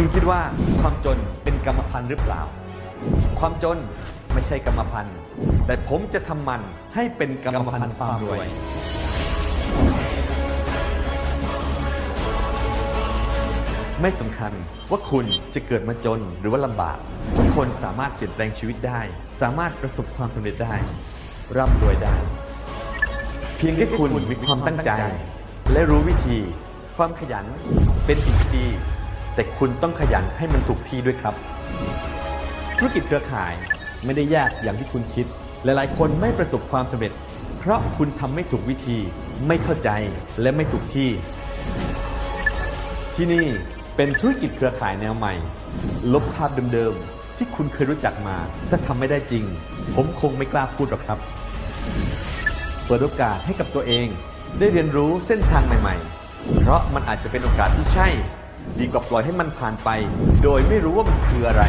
คุณคิดว่าความจนเป็นกรรมพันธุ์หรือเปล่า ความจนไม่ใช่กรรมพันธุ์ แต่ผมจะทำมันให้เป็นกรรมพันธุ์ความรวยไม่สำคัญว่าคุณจะเกิดมาจนหรือว่าลำบาก ทุกคนสามารถเปลี่ยนแปลงชีวิตได้ สามารถประสบความสำเร็จได้ ร่ำรวยได้ เพียงแค่คุณมีความตั้งใจ และรู้วิธี ความขยันเป็นสิ่งที่ดี แต่คุณต้องขยันให้มันถูกที่ด้วยครับ ธุรกิจเครือข่ายไม่ได้ยากอย่างที่คุณคิด หลายๆ คนไม่ประสบความสำเร็จ เพราะคุณทำไม่ถูกวิธี ไม่เข้าใจและไม่ถูกที่ ที่นี่เป็นธุรกิจเครือข่ายแนวใหม่ ลบภาพเดิมๆที่คุณเคยรู้จักมา ถ้าทำไม่ได้จริง ผมคงไม่กล้าพูดหรอกครับ เปิดโอกาสให้กับตัวเอง ได้เรียนรู้เส้นทางใหม่ ๆ เพราะมันอาจจะเป็นโอกาสที่ใช่ ดีกว่าปล่อยให้มันผ่านไป โดยไม่รู้ว่ามันคืออะไร